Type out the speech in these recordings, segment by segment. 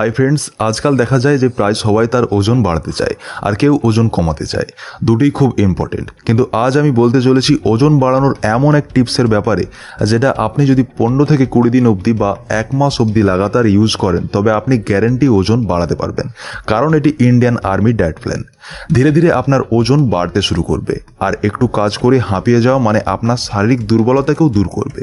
Hi friends আজকাল দেখা যায় যে প্রায় সবাই তার ওজন বাড়াতে চায় আর কেউ ওজন কমাতে চায়। দুটোই খুব ইম্পর্টেন্ট কিন্তু আজ আমি বলতে চলেছি ওজন বাড়ানোর এমন এক টিপসের ব্যাপারে, যেটা আপনি যদি পনেরো থেকে কুড়ি দিন অবধি বা এক মাস অবধি লাগাতার ইউজ করেন, তবে আপনি গ্যারেন্টি ওজন বাড়াতে পারবেন। কারণ এটি ইন্ডিয়ান আর্মি ডায়েট প্ল্যান ধীরে ধীরে আপনার ওজন বাড়তে শুরু করবে। আর একটু কাজ করে হাঁপিয়ে যাওয়া মানে আপনার শারীরিক দুর্বলতাকেও দূর করবে।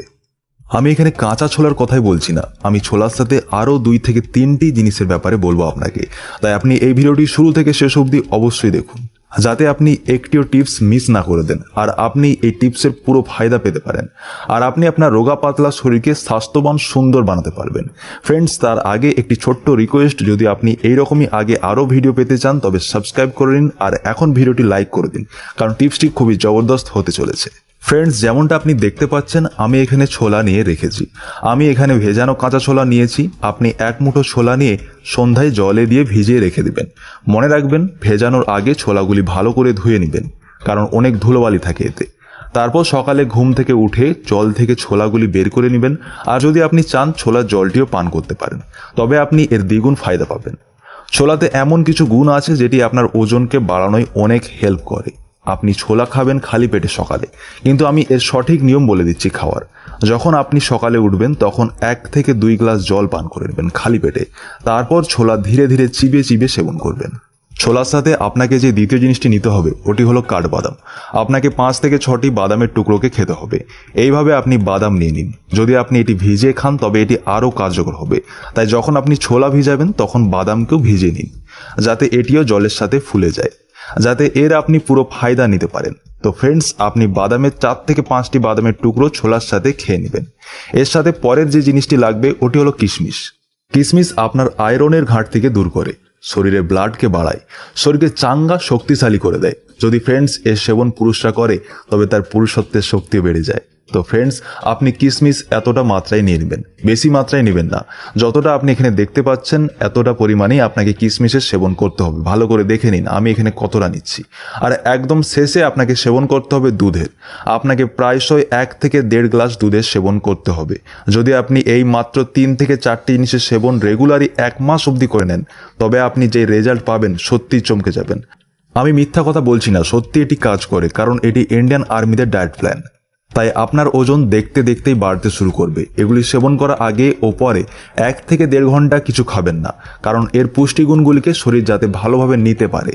আমি এখানে কাঁচা ছোলার কথাই বলছি না। আমি ছোলার সাথে আরও দুই থেকে তিনটি জিনিসের ব্যাপারে বলব আপনাকে। তাই আপনি এই ভিডিওটি শুরু থেকে শেষ অবধি অবশ্যই দেখুন। যাতে আপনি একটিও টিপস মিস না করে দেন আর আপনি এই টিপসের পুরো ফায়দা পেতে পারেন। আর আপনি আপনার রোগা পাতলা শরীরকে স্বাস্থ্যবান, সুন্দর বানাতে পারবেন। ফ্রেন্ডস, তার আগে একটি ছোট্ট রিকোয়েস্ট, যদি আপনি এইরকমই আগে আরও ভিডিও পেতে চান, তবে সাবস্ক্রাইব করে নিন আর এখন ভিডিওটি লাইক করে দিন, কারণ টিপসটি খুবই জবরদস্ত হতে চলেছে। ফ্রেন্ডস যেমনটা আপনি দেখতে পাচ্ছেন, আমি এখানে ছোলা নিয়ে রেখেছি। আমি এখানে ভেজানো কাঁচা ছোলা নিয়েছি। আপনি এক মুঠো ছোলা নিয়ে সন্ধ্যায় জলে দিয়ে ভিজিয়ে রেখে দেবেন। মনে রাখবেন, ভেজানোর আগে ছোলাগুলি ভালো করে ধুয়ে নেবেন, কারণ অনেক ধুলোবালি থাকে এতে। তারপর সকালে ঘুম থেকে উঠে জল থেকে ছোলাগুলি বের করে নেবেন, আর যদি আপনি চান, ছোলার জলটিও পান করতে পারেন। তবে আপনি এর দ্বিগুণ ফায়দা পাবেন। ছোলাতে এমন কিছু গুণ আছে, যেটি আপনার ওজনকে বাড়ানোয় অনেক হেল্প করে। আপনি ছোলা খাবেন খালি পেটে সকালে। কিন্তু আমি এর সঠিক নিয়ম বলে দিচ্ছি খাওয়ার। যখন আপনি সকালে উঠবেন, তখন এক থেকে দুই গ্লাস জল পান করে নেবেন খালি পেটে। তারপর ছোলা ধীরে ধীরে চিবিয়ে চিবিয়ে সেবন করবেন। ছোলার সাথে আপনাকে যে দ্বিতীয় জিনিসটি নিতে হবে, ওটি হলো কাঠবাদাম। আপনাকে পাঁচ থেকে ছটি বাদামের টুকরোকে খেতে হবে। এইভাবে আপনি বাদাম নিয়ে নিন। যদি আপনি এটি ভিজিয়ে খান, তবে এটি আরও কার্যকর হবে। তাই যখন আপনি ছোলা ভিজাবেন, তখন বাদামকেও ভিজিয়ে নিন, যাতে এটিও জলের সাথে ফুলে যায়। যাতে এর আপনি পুরো ফায়দা নিতে পারেন। তো ফ্রেন্ডস আপনি বাদামের চার থেকে পাঁচটি বাদামের টুকরো ছোলার সাথে খেয়ে নেবেন। এর সাথে পরের যে জিনিসটি লাগবে, ওটি হলো কিশমিশ। কিশমিশ আপনার আয়রনের ঘাটতিকে দূর করে শরীরে ব্লাডকে বাড়ায়, শরীরকে চাঙ্গা, শক্তিশালী করে দেয়। যদি ফ্রেন্ডস এর সেবন পুরুষরা করে, তবে তার পুরুষত্বের শক্তি বেড়ে যায়। তো ফ্রেন্ডস আপনি কিশমিশ এতটা মাত্রায় নিয়ে নেবেন। বেশি মাত্রায় নেবেন না। যতটা আপনি এখানে দেখতে পাচ্ছেন, এতটা পরিমাণেই আপনাকে কিশমিশের সেবন করতে হবে। ভালো করে দেখে নিন, আমি এখানে কতটা নিচ্ছি। আর একদম শেষে আপনাকে সেবন করতে হবে দুধের। আপনাকে প্রায়শই এক থেকে দেড় গ্লাস দুধের সেবন করতে হবে। যদি আপনি এই মাত্র তিন থেকে চারটি জিনিসের সেবন রেগুলারই এক মাস অবধি করে নেন, তবে আপনি যে রেজাল্ট পাবেন সত্যিই চমকে যাবেন। আমি মিথ্যা কথা বলছি না সত্যি এটি কাজ করে, কারণ এটি ইন্ডিয়ান আর্মিদের ডায়েট প্ল্যান তাই আপনার ওজন দেখতে দেখতেই বাড়তে শুরু করবে। এগুলি সেবন করার আগে ও পরে এক থেকে দেড় ঘণ্টা কিছু খাবেন না, কারণ এর পুষ্টিগুণগুলিকে শরীর যাতে ভালোভাবে নিতে পারে।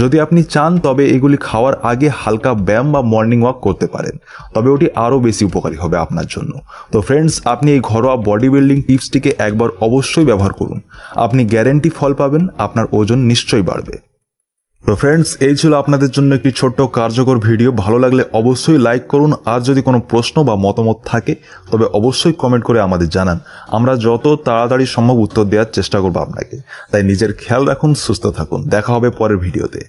যদি আপনি চান, তবে এগুলি খাওয়ার আগে হালকা ব্যায়াম বা মর্নিং ওয়াক করতে পারেন, তবে ওটি আরও বেশি উপকারী হবে আপনার জন্য। তো ফ্রেন্ডস, আপনি এই ঘরোয়া বডি বিল্ডিং টিপসটিকে একবার অবশ্যই ব্যবহার করুন। আপনি গ্যারেন্টি ফল পাবেন, আপনার ওজন নিশ্চয়ই বাড়বে। তো ফ্রেন্ডস এই ছিল আপনাদের জন্য একটি ছোট্ট কার্যকর ভিডিও ভালো লাগলে অবশ্যই লাইক করুন। আর যদি কোনো প্রশ্ন বা মতামত থাকে, তবে অবশ্যই কমেন্ট করে আমাদের জানান। আমরা যত তাড়াতাড়ি সম্ভব উত্তর দেওয়ার চেষ্টা করব আপনাকে। তাই নিজের খেয়াল রাখুন, সুস্থ থাকুন। দেখা হবে পরের ভিডিওতে